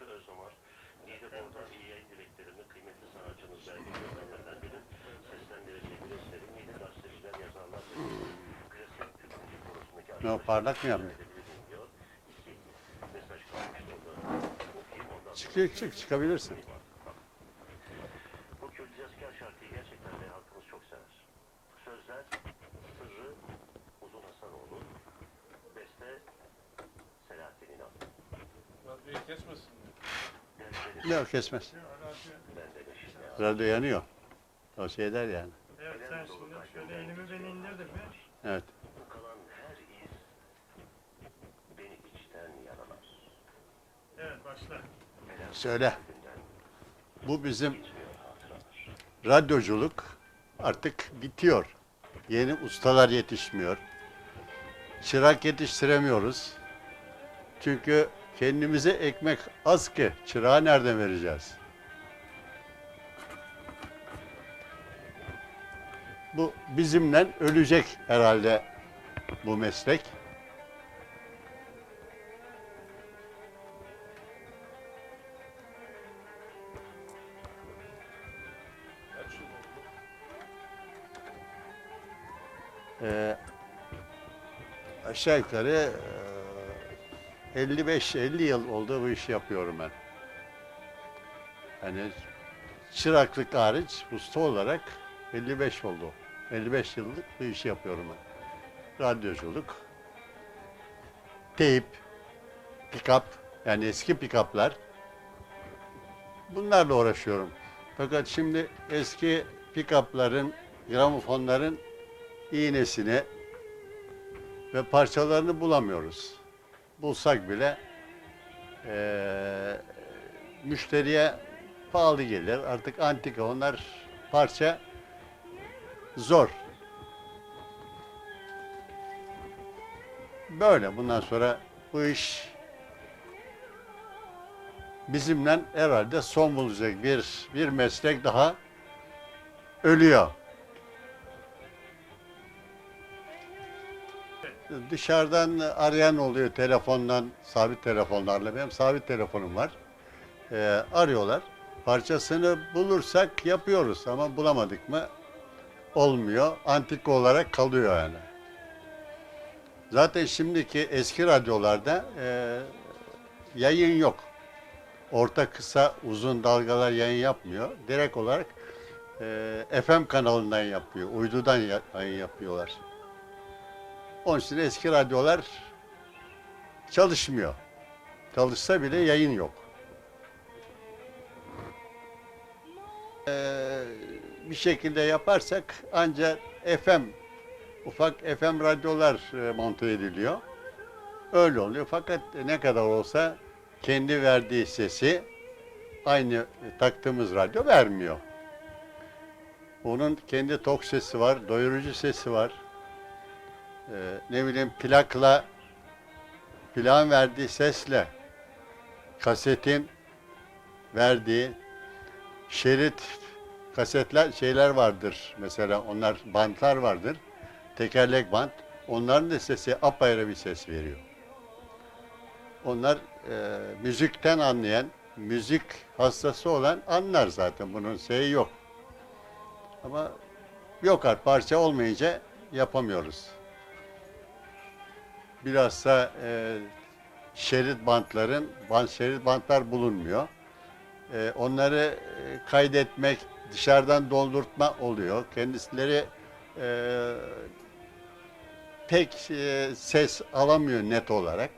Hakkı Özomar, Niğdebor'dan iyi yayın dileklerini kıymetli sanatçımız Belgin Gönderlerden biri seslendireceği bir eserim Niğde gazeteciler yazarlar klasik Türk müzik konusundaki orada. Okuyayım ondan sonra. Çık çık çıkabilirsin. Bu Kürdiyazkar şarkıyı gerçekten de halkımız çok sever. Sözler Sırrı Uzun Hasanoğlu, Beste Selahattin İnan. Radyoyu kesmesin. Dersleri Yok kesmez. Radyo. yanıyor. O şey der yani. Evet sen şimdi şöyle elimi beni indirdir mi? Evet. Kalan her iz beni içten yaralar. Evet başla. Söyle. Bu bizim radyoculuk artık bitiyor. Yeni ustalar yetişmiyor. Çırak yetiştiremiyoruz. Çünkü kendimize ekmek az ki çırağı nereden vereceğiz? Bu bizimle ölecek herhalde bu meslek. Ee, aşağı yukarı 55-50 yıl oldu bu işi yapıyorum ben. Hani çıraklık hariç usta olarak 55 oldu. 55 yıllık bu işi yapıyorum ben. Radyoculuk, teyp, pick-up yani eski pick-up'lar bunlarla uğraşıyorum. Fakat şimdi eski pick-up'ların, gramofonların iğnesini ve parçalarını bulamıyoruz. Bulsak bile eee, müşteriye pahalı gelir. Artık antika onlar parça zor. Böyle bundan sonra bu iş bizimle herhalde son bulacak bir bir meslek daha ölüyor. Dışarıdan arayan oluyor telefondan, sabit telefonlarla. Benim sabit telefonum var. Ee, arıyorlar. Parçasını bulursak yapıyoruz ama bulamadık mı olmuyor. Antik olarak kalıyor yani. Zaten şimdiki eski radyolarda e, yayın yok. Orta kısa uzun dalgalar yayın yapmıyor. Direkt olarak e, FM kanalından yapıyor. Uydudan ya- yayın yapıyorlar. Onun için eski radyolar çalışmıyor. Çalışsa bile yayın yok. Ee, bir şekilde yaparsak ancak FM, ufak FM radyolar e, monte ediliyor. Öyle oluyor. Fakat ne kadar olsa kendi verdiği sesi aynı e, taktığımız radyo vermiyor. Onun kendi tok sesi var, doyurucu sesi var. Ee, ne bileyim plakla plan verdiği sesle kasetin verdiği şerit kasetler şeyler vardır. Mesela onlar bantlar vardır. Tekerlek bant. Onların da sesi apayrı bir ses veriyor. Onlar e, müzikten anlayan müzik hastası olan anlar zaten. Bunun şeyi yok. Ama yok artık parça olmayınca yapamıyoruz bilhassa e, şerit bantların, bant, şerit bantlar bulunmuyor. E, onları e, kaydetmek, dışarıdan doldurtma oluyor. Kendisileri e, pek e, ses alamıyor net olarak.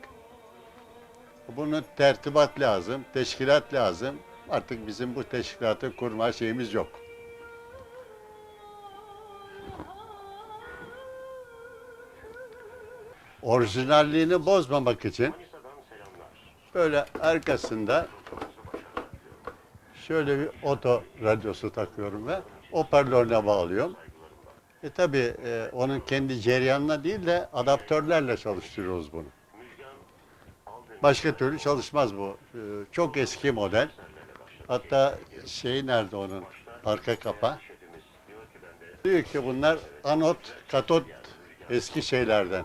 Bunu tertibat lazım, teşkilat lazım. Artık bizim bu teşkilatı kurma şeyimiz yok. Orijinalliğini bozmamak için böyle arkasında şöyle bir oto radyosu takıyorum ve hoparlörüne bağlıyorum. E tabi onun kendi cereyanına değil de adaptörlerle çalıştırıyoruz bunu. Başka türlü çalışmaz bu. E, çok eski model. Hatta şey nerede onun arka kapa. Diyor ki bunlar anot, katot eski şeylerden.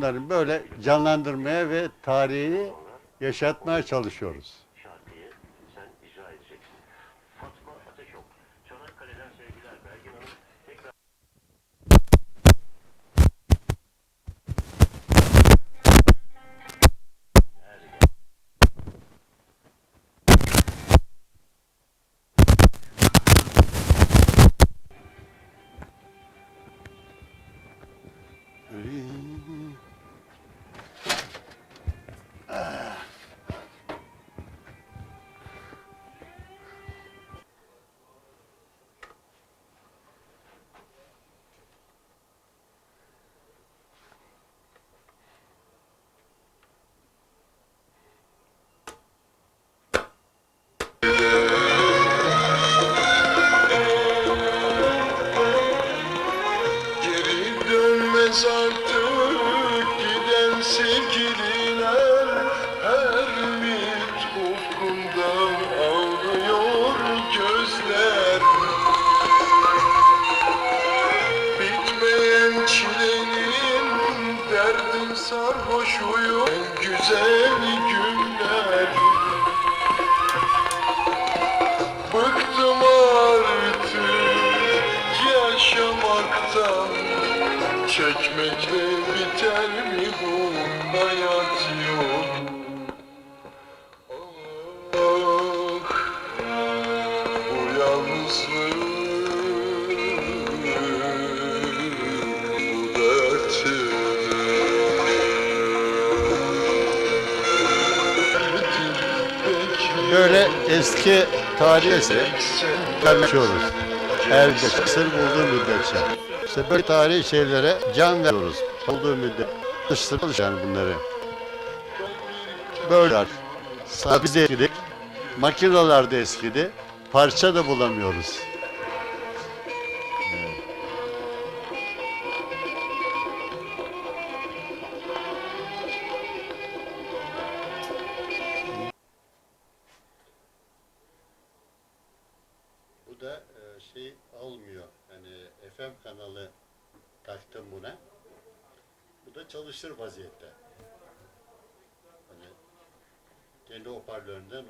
tesadüf olur. Bunları böyle canlandırmaya ve tarihi yaşatmaya çalışıyoruz. Artık giden sevgililer Her bir ufkundan ağlıyor gözler. Bitmeyen çilenin derdim sarhoş güzel günler. Bıktım artık yaşamaktan Çekmekle biter mi bu hayat? Ah, bu yalnızlık, bu dertim Böyle eski tarih eseri yaşıyoruz. Elde kısır bulduğu müddetçe. İşte böyle tarihi şeylere can veriyoruz. Olduğu müddet. Çalıştırıyoruz yani bunları. Böyle. Sabit eskidi. Makineler de eskidi. Parça da bulamıyoruz. FM kanalı taktım buna. Bu da çalışır vaziyette. Hani kendi hoparlöründen